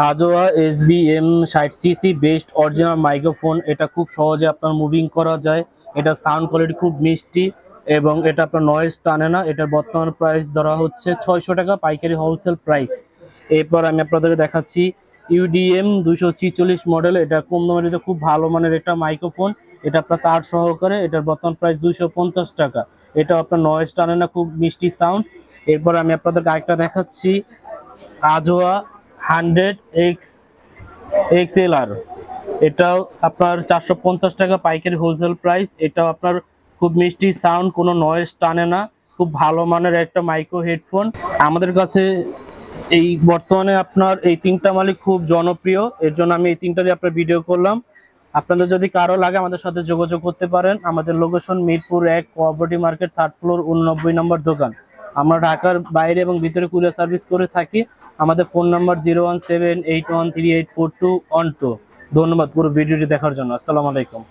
আজোয়া S B M ষাট CC best original microphone এটা খুব সহজে আপনার মুভিং করা যায়। এটা সাউন্ড কোয়ালিটি খুব মিষ্টি এবং এটা আপনার নয়েজ টানে না। এটার বর্তমান প্রাইস ধরা হচ্ছে ছয়শো টাকা, পাইকারি হোলসেল প্রাইস এরপর আমি আপনাদেরকে দেখাচ্ছি ইউডিএম দুশো ছিচল্লিশ মডেল এটা কম দামের ভিতরে খুব ভালো মানের একটা মাইক্রোফোন এটা আপনার তার সহকারে, এটার বর্তমান প্রাইস দুশো পঞ্চাশ টাকা। এটা আপনার নয়েজ টানে না, খুব মিষ্টি সাউন্ড এরপর আমি আপনাদেরকে আরেকটা দেখাচ্ছি আজোয়া hundred X X L R. এটাও আপনার চারশো পঞ্চাশ টাকা পাইকারি হোলসেল প্রাইস এটাও আপনার খুব মিষ্টি সাউন্ড কোনো নয়েজ টানে না। খুব ভালো মানের একটা মাইক্রো হেডফোন আমাদের কাছে এই বর্তমানে আপনার এই তিনটা মালিক খুব জনপ্রিয়। এর জন্য আমি এই তিনটা দিয়ে আপনার ভিডিও করলাম। আপনাদের যদি কারও লাগে আমাদের সাথে যোগাযোগ করতে পারেন। আমাদের লোকেশন মিরপুর এক কোঅপারেটিভ মার্কেট থার্ড ফ্লোর উননব্বই নম্বর দোকান। আমরা ঢাকার বাইরে এবং ভিতরে কুরিয়ার সার্ভিস করে থাকি। আমাদের phone number zero one seven eight one three eight four two one two ধন্যবাদ পুরো ভিডিওটি দেখার জন্য। আসসালামু আলাইকুম।